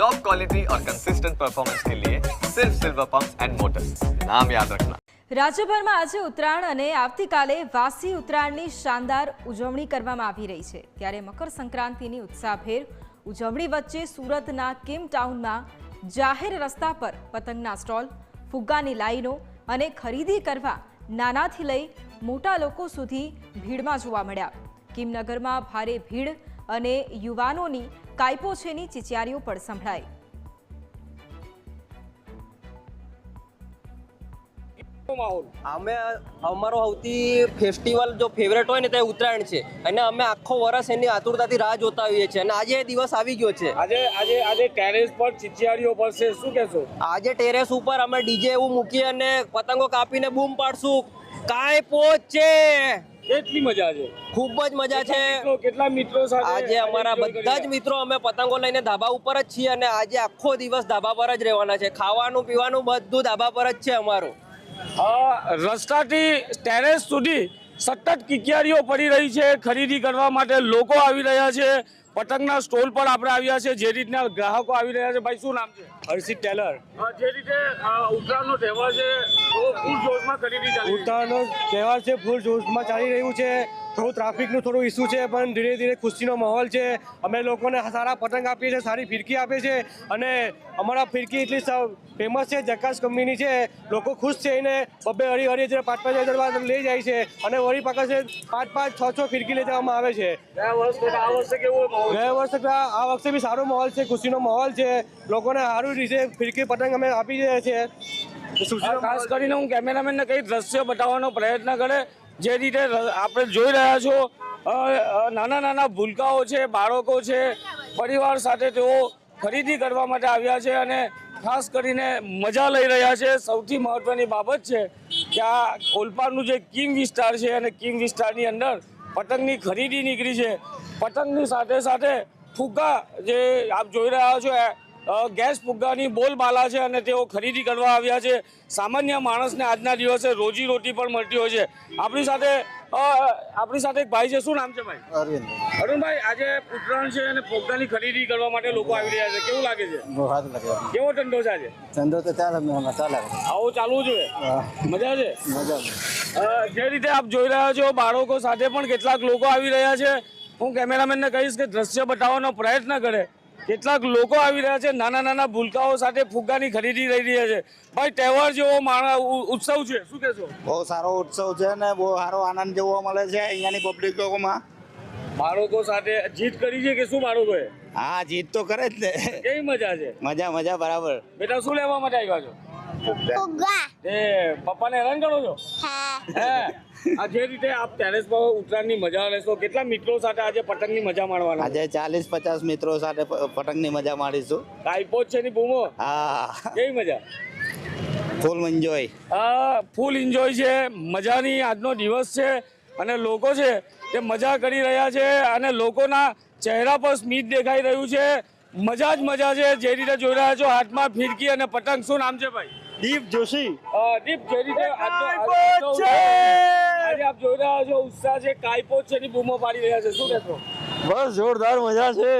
Top quality और consistent performance के लिए सिर्फ सिल्वर पंप एंड मोटर्स नाम याद रखना રાજ્યભરમાં આજે ઉત્તરાયણ અને આવતીકાલે વાસી ઉત્તરાયણની શાનદાર ઉજવણી કરવામાં આવી રહી છે ત્યારે મકર સંક્રાંતિની ઉત્સાહભેર ઉજવણી વચ્ચે સુરતના કિમ ટાઉનમાં જાહેર રસ્તા પર પતંગના સ્ટોલ ફુગ્ગાની લાઈનો અને ખરીદી કરવા નાનાથી લઈ મોટા લોકો સુધી ભીડમાં જોવા મળ્યા કિમનગરમાં ભારે ભીડ અને યુવાનોની કાયપોછેની ચિચિયારીઓ પણ સંભળાઈ અમે અમારો સૌથી ફેસ્ટિવલ જો ફેવરેટ હોય ને તે ઉત્તરાયણ છે. અને અમે આખો વર્ષ એની આતુરતાથી રાહ જોતા હોઈએ છીએ. અને આજે એ દિવસ આવી ગયો છે. આજે આજે આજે ટેરેસ પર ચિચિયારીઓ પડશે. શું કહેશો? આજે ટેરેસ ઉપર અમે ડીજે એવું મૂકી અને પતંગો કાપીને બૂમ પાડશું. કાંઈ પહોંચે કેટલી મજા છે? ખૂબ જ મજા છે. કેટલા મિત્રો સાથે આજે અમારા બધા જ મિત્રો અમે પતંગો લઈને ધાબા ઉપર જ છીએ અને આજે આખો દિવસ ધાબા પર જ રહેવાના છે. ખાવાનું પીવાનું બધું ધાબા પર જ છે અમારું. રસ્તાથી ટેરેસ સુધી સતત કિકિયારીઓ પડી રહી છે ખરીદી કરવા માટે લોકો આવી રહ્યા છે પતંગના સ્ટોલ પર આપણે આવ્યા છે જે રીતના ગ્રાહકો આવી રહ્યા છે. ભાઈ શું નામ છે? હર્ષિત ટેલર. જે રીતે ઉત્તરાયણનો તહેવાર છે ફૂલ જોશમાં ખરીદી ઉત્તરાયણનો તહેવાર છે ફૂલ જોશમાં ચાલી રહ્યું છે. થોડું ટ્રાફિકનું થોડું ઇસ્યુ છે પણ ધીરે ધીરે ખુશીનો માહોલ છે. અમે લોકોને સારા પતંગ આપીએ છીએ સારી ફિરકી આપીએ છીએ અને અમારા ફિરકી એટલી ફેમસ છે જકાસ કંપનીની છે. લોકો ખુશ છે એને બબ્બે હરી હરી હજાર પાંચ પાંચ હજાર લઈ જાય છે અને વળી પાસે પાંચ પાંચ છ છ ફિરકી લઈ જવામાં આવે છે. ગયા વર્ષ કરતાં આ છે? વખતે બી સારો માહોલ છે ખુશીનો માહોલ છે. લોકોને સારું રીતે ફિરકી પતંગ અમે આપી રહ્યા છીએ. ખાસ કરીને હું કેમેરામેનને કઈ દ્રશ્ય બતાવવાનો પ્રયત્ન કરે જે રીતે આપણે જોઈ રહ્યા છો નાના નાના ભૂલકાઓ છે, બાળકો છે, પરિવાર સાથે તેઓ ખરીદી કરવા માટે આવ્યા છે અને ખાસ કરીને મજા લઈ રહ્યા છે. સૌથી મહત્વની બાબત છે કે આ ઓલપાડનું જે કિંગ વિસ્તાર છે અને કિંગ વિસ્તારની અંદર પતંગની ખરીદી નીકળી છે. પતંગની સાથે સાથે ફુગ્ગા જે આપ જોઈ રહ્યા છો ગેસ ફુગ્ગાની બોલબાલા છે અને તેઓ ખરીદી કરવા આવ્યા છે. સામાન્ય માણસને આજના દિવસે રોજી રોટી પણ મળતી હોય છે. આપણી સાથે આપણી સાથે એક ભાઈ છે. શું નામ છે ભાઈ? અરવિંદ. અરુણભાઈ આજે ઉત્તરાયણ છે અને ફુગ્ગાની ખરીદી કરવા માટે લોકો આવી રહ્યા છે. કેવું લાગે છે? કેવો ધંધો છે આજે? ધંધો તો ચાલે ચાલે. આવો ચાલવું જોઈએ. મજા છે? મજા જે રીતે આપ જોઈ રહ્યા છો બાળકો સાથે પણ કેટલાક લોકો આવી રહ્યા છે. હું કેમેરામેનને કહીશ કે દ્રશ્ય બતાવવાનો પ્રયત્ન કરે. કેટલાક લોકો આવી રહ્યા છે નાના નાના ભૂલકાઓ સાથે ફુગ્ગાની ખરીદી રહી રહ્યા છે. ભાઈ તહેવાર જેવો માણસ ઉત્સવ છે શું કહેશો? બહુ સારો ઉત્સવ છે ને બહુ સારો આનંદ જોવા મળે છે અહીંયાની પબ્લિકોમાં બાળકો સાથે જીત કરી છે કે શું બાળકોએ? હા જીત તો કરે જ ને. કેવી મજા છે? મજા મજા બરાબર. બેટા શું લેવા માટે આવ્યા છો? ફુગ્ગા. એ પપ્પાને હેરાન કરો છો હા. હે આ જે રીતે આપ ટેરેસ પર ઉત્તરાયણની મજા લેશો કેટલા મિત્રો સાથે આજે પતંગની મજા માણવાના? આજે ચાલીસ પચાસ મિત્રો સાથે પતંગની મજા માણીશું કાઈપોચ છે ની બૂમો? હા. કેવી મજા? ફૂલ એન્જોય હા ફૂલ એન્જોય છે. મજાની આજનો દિવસ છે. અને લોકો છે તે મજા કરી રહ્યા છે અને લોકોના ચહેરા પર સ્મિત દેખાઈ રહ્યું છે. મજા જ મજા છે. જે રીતે જોઈ રહ્યા છો હાથમાં ફિરકી અને પતંગ. શું નામ છે ભાઈ? દીપ જોશી. દીપ જોઈ આજે આપ જોઈ રહ્યા છો ઉત્સાહ છે કાયપો છે ની બૂમો પાડી રહ્યા છે. શું કહેશો? બસ જોરદાર મજા છે.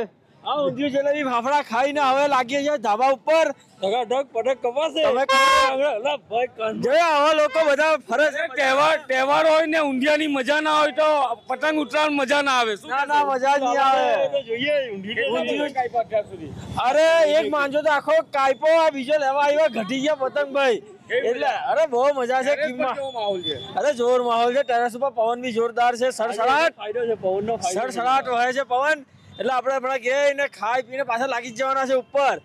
આ ઊંધિયું જલેબી ફાફડા ખાઈને હવે લાગીએ છે ધાબા ઉપર. ઢગ પટક કપાશે. આવા લોકો બધા ફરજ તહેવાર તહેવાર હોય ને ઊંધિયાની મજા ના હોય તો પતંગ ઉતરાણ મજા ના આવે. ના ના મજા જ નહીં આવે. અરે એક માનજો તો આખો કાયપો આ બીજો લેવા આવ્યો ઘટી ગયા પતંગ ભાઈ. એટલે અરે બહુ મજા છે માહોલ અરે જોર માહોલ છે ટેરેસ ઉપર પવન બી જોરદાર છે સડસડાટ. ફાયદો છે પવનનો સડસડાટ વહે છે પવન. એટલે આપણે હમણાં ગયા ખાઈ પીને પાછા લાગી જ જવાના છે ઉપર.